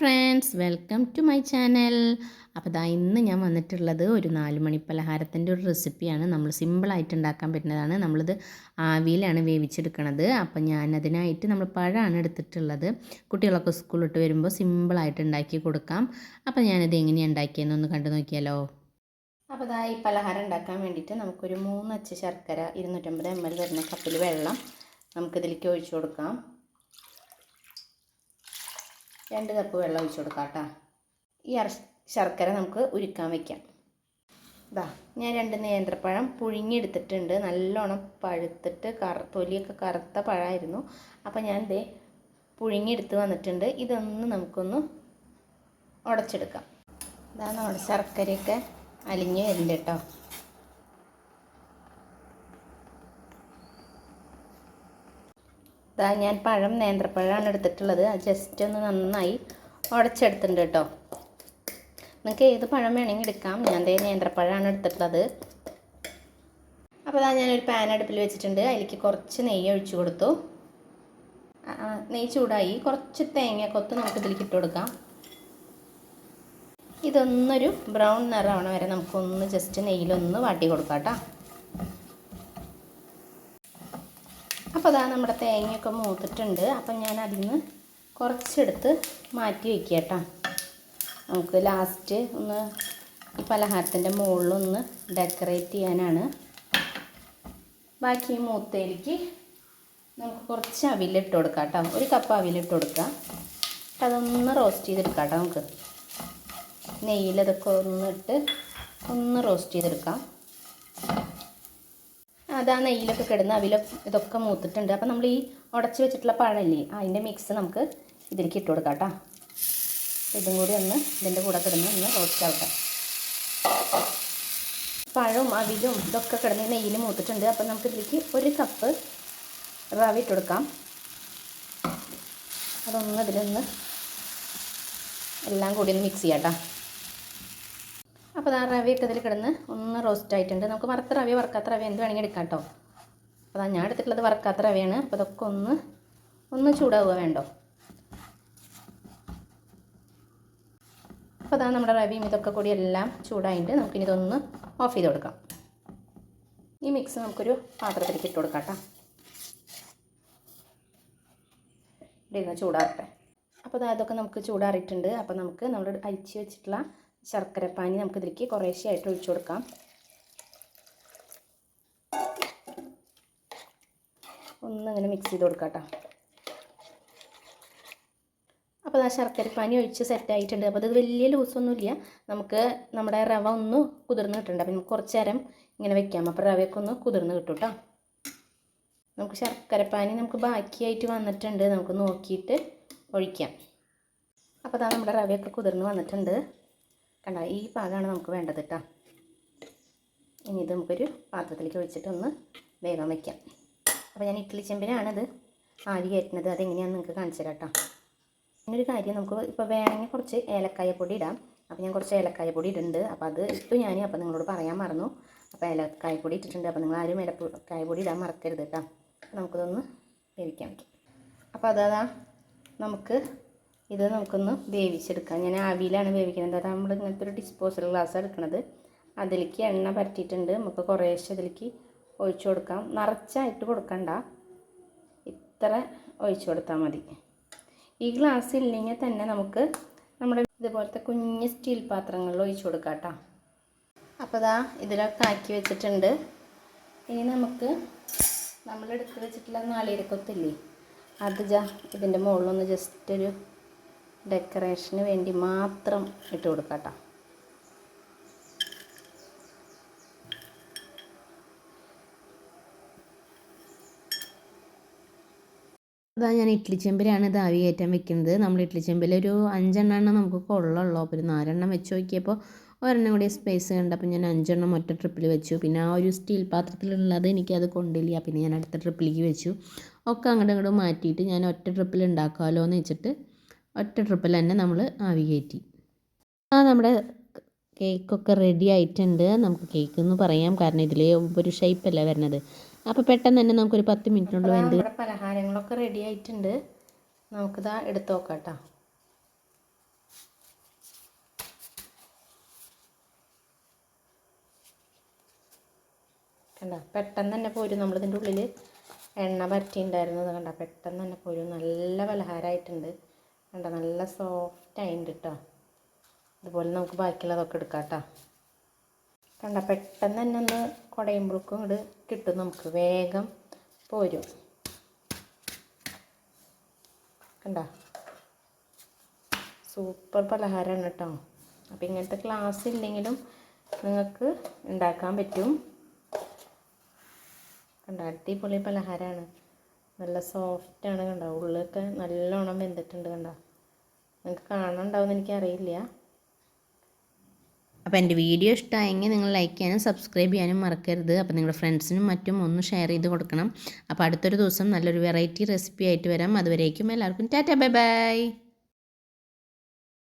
Friends welcome to my channel. അപ്പോൾ ദാ ഇന്ന് ഞാൻ വന്നിട്ടുള്ളത് ഒരു നാലുമണി പലഹാരത്തിന്റെ ഒരു റെസിപ്പിയാണ്. നമ്മൾ സിമ്പിളായിട്ട് ഉണ്ടാക്കാൻ പറ്റുന്നതാണ്. നമ്മളിത് ആവിയിലാണ് വേവിച്ചെടുക്കണത്. അപ്പോൾ ഞാൻ അതിനായിട്ട് നമ്മൾ പഴമാണ് എടുത്തിട്ടുള്ളത്. കുട്ടികളൊക്കെ സ്കൂളിട്ട് വരുമ്പോൾ സിമ്പിളായിട്ട് ഉണ്ടാക്കി കൊടുക്കാം. അപ്പോൾ ഞാനിത് എങ്ങനെയാണ് ഉണ്ടാക്കിയെന്നൊന്ന് കണ്ടു നോക്കിയാലോ. അപ്പോൾ ദാ ഈ പലഹാരം ഉണ്ടാക്കാൻ വേണ്ടിയിട്ട് നമുക്കൊരു മൂന്നച്ച് ശർക്കര ഇരുന്നൂറ്റമ്പത് എം എൽ വരുന്ന കപ്പിൽ വെള്ളം നമുക്കിതിലേക്ക് ഒഴിച്ചു കൊടുക്കാം. രണ്ട് കപ്പ് വെള്ളം ഒഴിച്ചു കൊടുക്കാം കേട്ടോ. ഈ ശർക്കര നമുക്ക് ഉരുക്കാൻ വയ്ക്കാം ഇതാ ഞാൻ രണ്ട് നേന്ത്രപ്പഴം പുഴുങ്ങിയെടുത്തിട്ടുണ്ട്. നല്ലോണം പഴുത്തിട്ട് കറ തൊലിയൊക്കെ കറുത്ത പഴമായിരുന്നു. അപ്പോൾ ഞാൻ ഇതേ പുഴുങ്ങിയെടുത്ത് വന്നിട്ടുണ്ട്. ഇതൊന്ന് നമുക്കൊന്ന് ഉടച്ചെടുക്കാം. ഇതാ നമ്മുടെ ശർക്കരയൊക്കെ അലിഞ്ഞ് വരുന്നുണ്ട് കേട്ടോ. ഇതാ ഞാൻ പഴം നേന്ത്രപ്പഴമാണ് എടുത്തിട്ടുള്ളത്. അത് ജസ്റ്റ് ഒന്ന് നന്നായി ഉടച്ചെടുത്തിട്ടുണ്ട് കേട്ടോ നിങ്ങൾക്ക് ഏത് പഴം വേണമെങ്കിൽ എടുക്കാം. ഞാൻ ദേ നേന്ത്രപ്പഴമാണ് എടുത്തിട്ടുള്ളത്. അപ്പോൾ അതാ ഞാനൊരു പാൻ അടുപ്പിൽ വെച്ചിട്ടുണ്ട്. അതിലേക്ക് കുറച്ച് നെയ്യ് ഒഴിച്ചു കൊടുത്തു. നെയ്യ് ചൂടായി. കുറച്ച് തേങ്ങ കൊത്ത് നമുക്ക് ഇതിലേക്ക് ഇട്ട് കൊടുക്കാം. ഇതൊന്നൊരു ബ്രൗൺ നിറമാവണ വരെ നമുക്കൊന്ന് ജസ്റ്റ് നെയ്യിലൊന്ന് വാട്ടി കൊടുക്കാം കേട്ടോ അപ്പോൾ അതാ നമ്മുടെ തേങ്ങയൊക്കെ മൂത്തിട്ടുണ്ട്. അപ്പം ഞാൻ അതിൽ നിന്ന് കുറച്ചെടുത്ത് മാറ്റി വയ്ക്കുക കേട്ടോ നമുക്ക് ലാസ്റ്റ് ഒന്ന് ഈ പലഹാരത്തിന്റെ മുകളിലൊന്ന് ഡെക്കറേറ്റ് ചെയ്യാനാണ്. ബാക്കി ഈ മൂത്തയിലേക്ക് നമുക്ക് കുറച്ച് അവിലിട്ട് കൊടുക്കാം കേട്ടോ ഒരു കപ്പ് അവിലിട്ട് കൊടുക്കുക അതൊന്ന് റോസ്റ്റ് ചെയ്തെടുക്കാം കേട്ടോ നമുക്ക്. നെയ്യിലതൊക്കെ ഒന്നിട്ട് ഒന്ന് റോസ്റ്റ് ചെയ്തെടുക്കാം. അതാ നെയ്യിലൊക്കെ കിടന്ന് അവില ഇതൊക്കെ മൂത്തിട്ടുണ്ട്. അപ്പം നമ്മൾ ഈ ഉടച്ച് വെച്ചിട്ടുള്ള പഴമില്ലേ അതിന്റെ മിക്സ് നമുക്ക് ഇതിലേക്ക് ഇട്ട് കൊടുക്കാം കേട്ടോ ഇതും കൂടി ഒന്ന് ഇതിന്റെ കൂടെ കിടന്ന് ഒന്ന് റോസ്റ്റ് പഴവും അവിലും ഇതൊക്കെ കിടന്ന് നെയ്യിൽ മൂത്തിട്ടുണ്ട്. അപ്പം നമുക്ക് ഇതിലേക്ക് ഒരു കപ്പ് റവ ഇട്ട് കൊടുക്കാം. അതൊന്ന് ഇതിലൊന്ന് എല്ലാം കൂടി ഒന്ന് മിക്സ് ചെയ്യാം കേട്ടോ അപ്പോൾ ആ റവ ഇട്ടതിൽ കിടന്ന് ഒന്ന് റോസ്റ്റ് ആയിട്ടുണ്ട്. നമുക്ക് വറുത്ത റവ വറുക്കാത്ത റവ എന്ത് വേണമെങ്കിൽ എടുക്കാം കേട്ടോ. അപ്പോൾ ഞാൻ എടുത്തിട്ടുള്ളത് വറുക്കാത്ത റവയാണ്. അപ്പോൾ അതൊക്കെ ഒന്ന് ഒന്ന് ചൂടാവുക വേണ്ടോ? അപ്പോൾ അതാ നമ്മുടെ റവയും ഇതൊക്കെ കൂടി എല്ലാം ചൂടായിട്ട് നമുക്കിനി ഇതൊന്ന് ഓഫ് ചെയ്ത് കൊടുക്കാം. ഈ മിക്സ് നമുക്കൊരു പാത്രത്തിലേക്ക് ഇട്ട് കൊടുക്കാം കേട്ടോ. ഇവിടെ ഇരുന്ന് ചൂടാറട്ടെ അപ്പോൾ അതൊക്കെ നമുക്ക് ചൂടാറിയിട്ടുണ്ട്. അപ്പോൾ നമുക്ക് നമ്മൾ അരിച്ച് വെച്ചിട്ടുള്ള ശർക്കരപ്പാനി നമുക്ക് ഇതിലേക്ക് കുറേശ്ശെയായിട്ട് ഒഴിച്ചു കൊടുക്കാം. ഒന്നങ്ങനെ മിക്സ് ചെയ്ത് കൊടുക്കാം കേട്ടോ. അപ്പോൾ ആ ശർക്കരപ്പാനി ഒഴിച്ച് സെറ്റായിട്ടുണ്ട് അപ്പോൾ അത് വലിയ ലൂസൊന്നുമില്ല നമുക്ക് നമ്മുടെ റവ ഒന്ന് കുതിർന്ന് കിട്ടുന്നുണ്ട് അപ്പോൾ നമുക്ക് കുറച്ച് നേരം ഇങ്ങനെ വെക്കാം. അപ്പോൾ റവയൊക്കെ ഒന്ന് കുതിർന്ന് കിട്ടും കേട്ടോ നമുക്ക് ശർക്കരപ്പാനി നമുക്ക് ബാക്കിയായിട്ട് വന്നിട്ടുണ്ട്. നമുക്ക് നോക്കിയിട്ട് ഒഴിക്കാം. അപ്പോൾ അതാ നമ്മുടെ റവയൊക്കെ കുതിർന്ന് വന്നിട്ടുണ്ട്. കണ്ട ഈ പാകമാണ് നമുക്ക് വേണ്ടത് കേട്ടോ ഇനി ഇത് നമുക്കൊരു പാത്രത്തിലേക്ക് ഒഴിച്ചിട്ടൊന്ന് വേഗം വയ്ക്കാം അപ്പോൾ ഞാൻ ഇഡ്ഡലി ചെമ്പിനാണിത് ആവി കയറ്റുന്നത് അതെങ്ങനെയാണെന്ന് നിങ്ങൾക്ക് കാണിച്ചു കേട്ടോ ഇങ്ങനൊരു കാര്യം നമുക്ക് ഇപ്പോൾ വേണമെങ്കിൽ കുറച്ച് ഏലക്കായ പൊടി ഇടാം. അപ്പോൾ ഞാൻ കുറച്ച് ഏലക്കായ പൊടി ഇടുന്നുണ്ട്. അപ്പോൾ അത് ഇട്ടു ഞാൻ അപ്പോൾ നിങ്ങളോട് പറയാൻ മറന്നു. അപ്പോൾ ഏലക്കായ പൊടി ഇട്ടിട്ടുണ്ട്. അപ്പോൾ നിങ്ങൾ ആരും ഏലക്കായ പൊടി ഇടാൻ മറക്കരുത് കേട്ടോ നമുക്കിതൊന്ന് വേവിക്കാൻ വയ്ക്കാം അപ്പോൾ അതാ നമുക്ക് ഇത് നമുക്കൊന്ന് വേവിച്ചെടുക്കാം. ഞാൻ ആവിയിലാണ് വേവിക്കുന്നത്. അതായത് നമ്മൾ ഇങ്ങനത്തെ ഒരു ഡിസ്പോസൽ ഗ്ലാസ് എടുക്കുന്നത് അതിലേക്ക് എണ്ണ പറ്റിയിട്ടുണ്ട് നമുക്ക് കുറേശ്ശെ അതിലേക്ക് ഒഴിച്ചു കൊടുക്കാം. നിറച്ചായിട്ട് കൊടുക്കണ്ട. ഇത്ര ഒഴിച്ചു കൊടുത്താൽ മതി. ഈ ഗ്ലാസ് ഇല്ലെങ്കിൽ തന്നെ നമുക്ക് നമ്മുടെ ഇതുപോലത്തെ കുഞ്ഞ് സ്റ്റീൽ പാത്രങ്ങളിൽ ഒഴിച്ചു കൊടുക്കാം കേട്ടോ. അപ്പോൾ ഇതാ ഇതിലൊക്കെ ആക്കി വെച്ചിട്ടുണ്ട്. ഇനി നമുക്ക് നമ്മളെടുത്ത് വെച്ചിട്ടുള്ള നാളികക്കൊത്തില്ലേ അത് ജാ ഇതിന്റെ മുകളിലൊന്ന് ജസ്റ്റ് ഒരു ഡെക്കറേഷന് വേണ്ടി മാത്രം ഇട്ട് കൊടുക്കാം കേട്ടോ അതാ ഞാൻ ഇഡ്ലി ചെമ്പിലാണ് ഇത് ആവി കയറ്റാൻ വെക്കുന്നത്. നമ്മൾ ഇഡ്ലി ചെമ്പിൽ ഒരു അഞ്ചെണ്ണം നമുക്ക് കൊള്ളുള്ളൂ അപ്പോൾ ഒരു നാലെണ്ണം വെച്ച് നോക്കിയപ്പോൾ ഒരെണ്ണം കൂടി സ്പേസ് കണ്ടപ്പോൾ ഞാൻ അഞ്ചെണ്ണം ഒറ്റ ട്രിപ്പിൽ വെച്ചു. പിന്നെ ആ ഒരു സ്റ്റീൽ പാത്രത്തിലുള്ളത് എനിക്കത് കൊണ്ടില്ല. പിന്നെ ഞാൻ അടുത്ത ട്രിപ്പിലേക്ക് വെച്ചു. ഒക്കെ അങ്ങോട്ടും ഇങ്ങോട്ടും മാറ്റിയിട്ട് ഞാൻ ഒറ്റ ട്രിപ്പിൽ ഉണ്ടാക്കാമല്ലോ എന്ന് വെച്ചിട്ട് ഒറ്റ ട്രിപ്പിൽ തന്നെ നമ്മൾ ആവി കയറ്റി ആ നമ്മുടെ കേക്കൊക്കെ റെഡി ആയിട്ടുണ്ട്. നമുക്ക് കേക്ക് എന്ന് പറയാം. കാരണം ഇതിൽ ഒരു ഷേപ്പ് അല്ല വരുന്നത്. അപ്പോൾ പെട്ടെന്ന് തന്നെ നമുക്കൊരു പത്ത് മിനിറ്റിനുള്ളിൽ വെന്ത് പലഹാരങ്ങളൊക്കെ റെഡി ആയിട്ടുണ്ട്. നമുക്കിതാ എടുത്തു നോക്കാം കേട്ടോ കണ്ട? പെട്ടെന്ന് തന്നെ പോരും. നമ്മളിതിന്റെ ഉള്ളിൽ എണ്ണ പരറ്റിയിട്ടുണ്ടായിരുന്നത് കണ്ട? പെട്ടെന്ന് തന്നെ പോരും. നല്ല പലഹാരമായിട്ടുണ്ട് കണ്ട? നല്ല സോഫ്റ്റ് ആയിട്ടുണ്ട് കേട്ടോ ഇതുപോലെ നമുക്ക് ബാക്കിയുള്ളതൊക്കെ എടുക്കാം കേട്ടോ കണ്ട? പെട്ടെന്ന് തന്നെ ഒന്ന് കുടയുമ്പോഴേക്കും ഇവിടെ കിട്ടും നമുക്ക്. വേഗം പോരും. കണ്ട? സൂപ്പർ പലഹാരമാണ് കേട്ടോ അപ്പം ഇങ്ങനത്തെ ക്ലാസ് ഇല്ലെങ്കിലും നിങ്ങൾക്ക് ഉണ്ടാക്കാൻ പറ്റും. കണ്ട? അടിപൊളി പലഹാരമാണ്. നല്ല സോഫ്റ്റാണ് കണ്ട? ഉള്ളിലൊക്കെ നല്ലോണം വെന്തിട്ടുണ്ട് കണ്ട? നിങ്ങൾക്ക് കാണാനുണ്ടാവുമെന്ന് എനിക്കറിയില്ല. അപ്പോൾ എന്റെ വീഡിയോ ഇഷ്ടമായെങ്കിൽ നിങ്ങൾ ലൈക്ക് ചെയ്യാനും സബ്സ്ക്രൈബ് ചെയ്യാനും മറക്കരുത്. അപ്പോൾ നിങ്ങളുടെ ഫ്രണ്ട്സിനും മറ്റും ഒന്ന് ഷെയർ ചെയ്ത് കൊടുക്കണം. അപ്പോൾ അടുത്തൊരു ദിവസം നല്ലൊരു വെറൈറ്റി റെസിപ്പി ആയിട്ട് വരാം. അതുവരേക്കും എല്ലാവർക്കും ടാറ്റ ബൈ ബൈ.